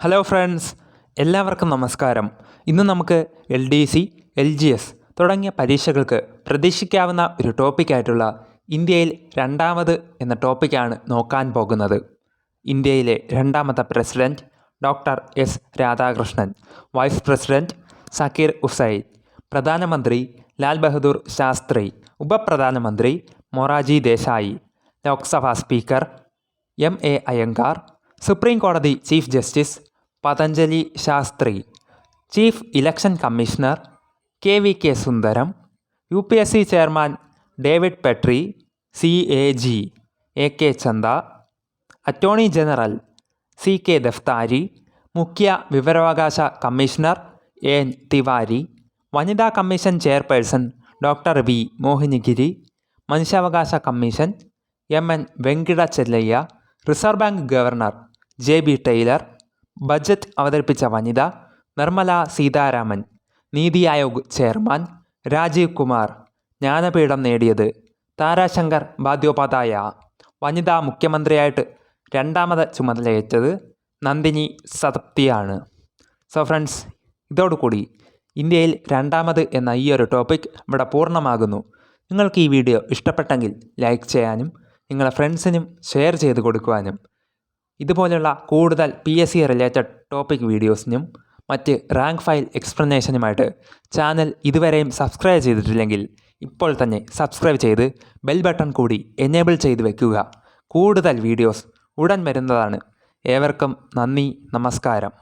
Hello friends എല്ലാവർക്കും നമസ്കാരം. ഇന്ന് നമുക്ക് L D C L G S തുടങ്ങിയ പരീക്ഷകൾക്ക് പ്രതീക്ഷിക്കാവുന്ന ഒരു ടോപ്പിക്കായിട്ടുള്ള ഇന്ത്യയിൽ രണ്ടാമത് എന്ന ടോപ്പിക്കാണ് നോക്കാൻ പോകുന്നത്. ഇന്ത്യയിലെ രണ്ടാമത്തെ president doctor S Radhakrishnan vice president Zakir Hussain പ്രധാനമന്ത്രി ലാൽ ബഹദൂർ ശാസ്ത്രി ഉപപ്രധാനമന്ത്രി Morarji Desai Lok Sabha speaker M A Iyengar supreme കോടതി chief justice Patanjali Shastri chief election commissioner K V K Sundaram U P S C chairman David Petrie C A G A K Chanda attorney general C K Daftari മുഖ്യ വിവരാവകാശ commissioner N Tiwari വനിതാ commission chairperson doctor V Mohini Giri മനുഷ്യാവകാശ commission M N Venkata Chelliah reserve bank governor J B Taylor budget അവതരിപ്പിച്ച വനിത Nirmala Sitharaman NITI Aayog chairman Rajiv Kumar Jnanpith നേടിയത് താരാശങ്കർ ബാദ്യോപാധ്യായ. വനിതാ മുഖ്യമന്ത്രിയായിട്ട് രണ്ടാമത് ചുമതലയേറ്റത് നന്ദിനി സതപ്തിയാണ്. സോ ഫ്രണ്ട്സ് ഇതോടുകൂടി ഇന്ത്യയിൽ രണ്ടാമത് എന്ന ഈ ഒരു ടോപ്പിക് ഇവിടെ പൂർണമാകുന്നു. നിങ്ങൾക്ക് ഈ വീഡിയോ ഇഷ്ടപ്പെട്ടെങ്കിൽ ലൈക്ക് ചെയ്യാനും നിങ്ങളുടെ ഫ്രണ്ട്സിനും ഷെയർ ചെയ്ത് കൊടുക്കുവാനും ഇതുപോലെയുള്ള കൂടുതൽ P S C related topic വീഡിയോസിനും മറ്റ് റാങ്ക് ഫയൽ എക്സ്പ്ലനേഷനുമായിട്ട് ചാനൽ ഇതുവരെയും സബ്സ്ക്രൈബ് ചെയ്തിട്ടില്ലെങ്കിൽ ഇപ്പോൾ തന്നെ സബ്സ്ക്രൈബ് ചെയ്ത് ബെൽ ബട്ടൺ കൂടി എനേബിൾ ചെയ്ത് വെക്കുക. കൂടുതൽ വീഡിയോസ് ഉടൻ വരുന്നതാണ്. ഏവർക്കും നന്ദി നമസ്കാരം.